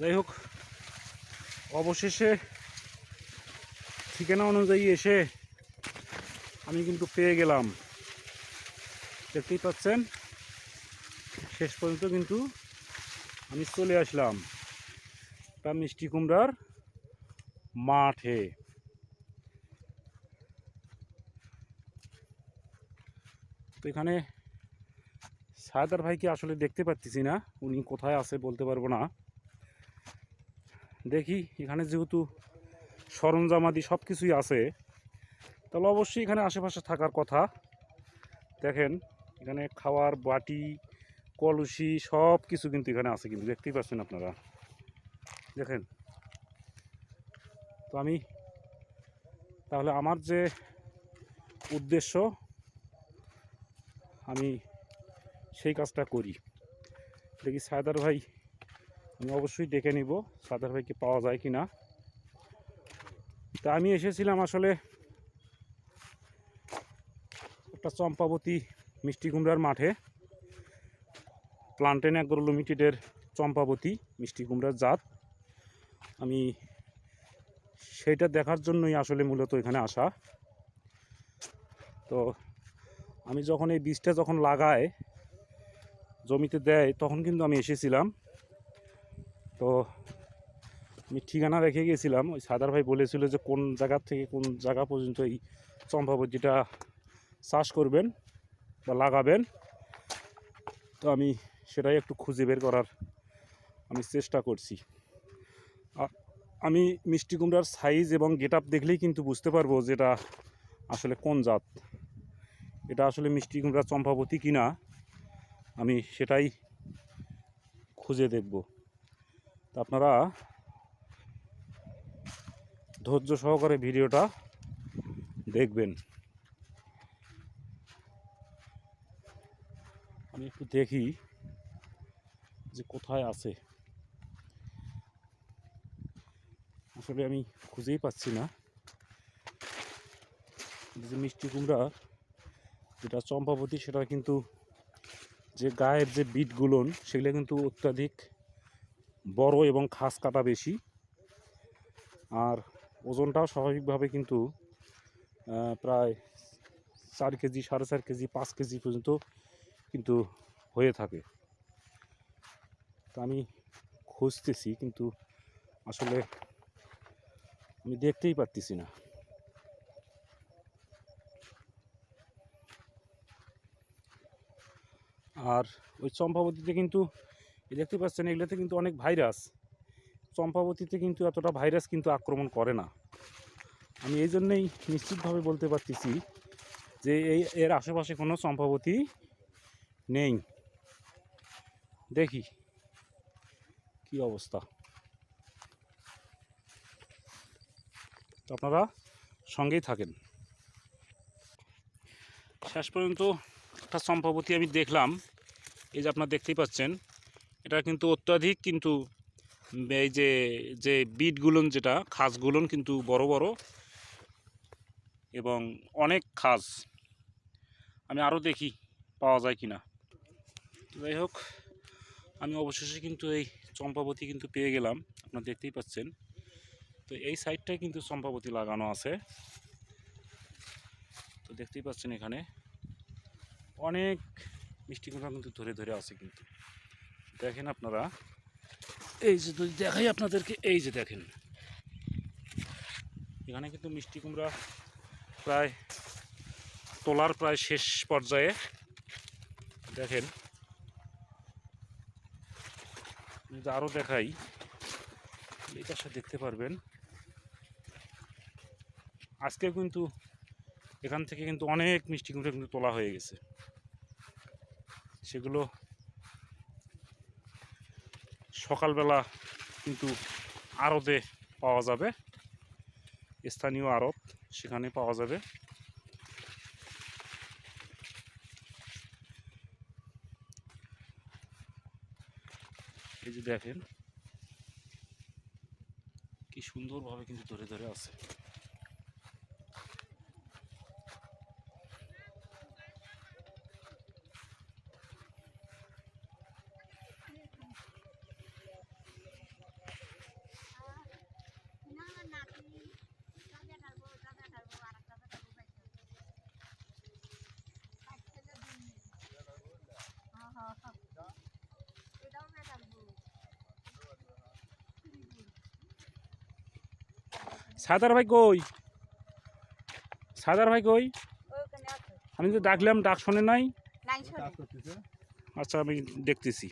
যাই হোক, অবশেষে ঠিকানা অনুযায়ী এসে আমি কিন্তু পেয়ে গেলাম। দেখতেই পাচ্ছেন, শেষ পর্যন্ত কিন্তু আমি চলে আসলাম একটা মিষ্টি কুমড়ার মাঠে। তো এখানে সায়দার ভাইকে আসলে দেখতে পাচ্ছি না, উনি কোথায় আছে বলতে পারব না। দেখি, এখানে যেহেতু সরঞ্জামাদি সব কিছুই আছে, তাহলে অবশ্যই এখানে আশেপাশে থাকার কথা। দেখেন, এখানে খাওয়ার বাটি, কলসি সব কিছু কিন্তু এখানে আছে কিন্তু, দেখতেই পাচ্ছেন আপনারা। দেখেন, তো আমি, তাহলে আমার যে উদ্দেশ্য, আমি সেই কাজটা করি। দেখি সায়দার ভাই আমি অবশ্যই ডেকে নিব সায়দার ভাইকে পাওয়া যায় কি না তা আমি এসেছিলাম আসলে একটা চম্পাবতী মিষ্টি কুমড়ার মাঠে। প্লান্টেন অ্যাগ্রো লিমিটেডের চম্পাবতী মিষ্টি কুমড়ার জাত। আমি সেইটা দেখার জন্যই আসলে মূলত এখানে আসা। তো আমি যখন এই বীজটা যখন লাগায় জমিতে দেয়, তখন কিন্তু আমি এসেছিলাম। তো আমি ঠিকানা রেখে গেছিলাম। ওই সাদার ভাই বলেছিল যে কোন জায়গা থেকে কোন জায়গা পর্যন্ত এই চম্পাবতীটা চাষ করবেন বা লাগাবেন। তো আমি সেটাই একটু খুঁজে বের করার আমি চেষ্টা করছি। আমি মিষ্টি কুমড়ার সাইজ এবং গেট আপ দেখলেই কিন্তু বুঝতে পারব যেটা আসলে কোন জাত। এটা আসলে মিষ্টি কুমড়া চম্পাবতী কিনা, আমি সেটাই খুঁজে দেখব। তা আপনারা ধৈর্য সহকারে ভিডিওটা দেখবেন। আমি একটু দেখি যে কোথায় আছে। আসলে আমি খুঁজেই পাচ্ছি না। যে মিষ্টি কুমড়া, যেটা চম্পাবতী, সেটা কিন্তু যে গায়ের যে বিটগুলো, সেগুলো কিন্তু অত্যাধিক বড় এবং খাস কাটা বেশি। আর ওজনটাও স্বাভাবিকভাবে কিন্তু প্রায় চার কেজি, সাড়ে চার কেজি, পাঁচ কেজি পর্যন্ত কিন্তু হয়ে থাকে। তা আমি খুঁজতেছি কিন্তু আসলে আমি দেখতেই পারতেছি না। আর ওই চম্পাবতীতে কিন্তু এই দেখতে পাচ্ছেন, এগুলোতে কিন্তু অনেক ভাইরাস। চম্পাবতীতে কিন্তু এতটা ভাইরাস কিন্তু আক্রমণ করে না। আমি এই জন্যেই নিশ্চিতভাবে বলতে পারতেছি যে এই, এর আশেপাশে কোনো চম্পাবতী নেই। দেখি কি অবস্থা। আপনারা সঙ্গেই থাকেন। শেষ পর্যন্ত একটা চম্পাবতী আমি দেখলাম। এই যে আপনারা দেখতেই পাচ্ছেন এটা কিন্তু অত্যাধিক, কিন্তু এই যে যে বিটগুলোন যেটা খাসগুলোন কিন্তু বড় বড় এবং অনেক খাস। আমি আরও দেখি পাওয়া যায় কি না যাই হোক, আমি অবশেষে কিন্তু এই চম্পাবতী কিন্তু পেয়ে গেলাম, আপনারা দেখতেই পাচ্ছেন। তো এই সাইডটায় কিন্তু চম্পাবতী লাগানো আছে। তো দেখতেই পাচ্ছেন এখানে অনেক মিষ্টি কুমড়া কিন্তু ধরে ধরে আছে কিন্তু। দেখেন আপনারা। এই যে যদি দেখাই আপনাদেরকে এই যে দেখেন। এখানে কিন্তু মিষ্টি কুমড়া প্রায় তোলার প্রায় শেষ পর্যায়ে। দেখেন। যদি আরও দেখাই এই পাশে দেখতে পারবেন। আজকে কিন্তু এখান থেকে কিন্তু অনেক মিষ্টি কুমড়া কিন্তু তোলা হয়ে গেছে। সেগুলো সকালবেলা কিন্তু আড়তে পাওয়া যাবে। স্থানীয় আরত সেখানে পাওয়া যাবে। এই যে দেখেন, কি সুন্দরভাবে কিন্তু ধরে ধরে আছে। সাদার ভাই কই? সাদার ভাই কই? আমি তো ডাকলাম ডাক শোনে নাই। নাই আচ্ছা আমি দেখতেছি।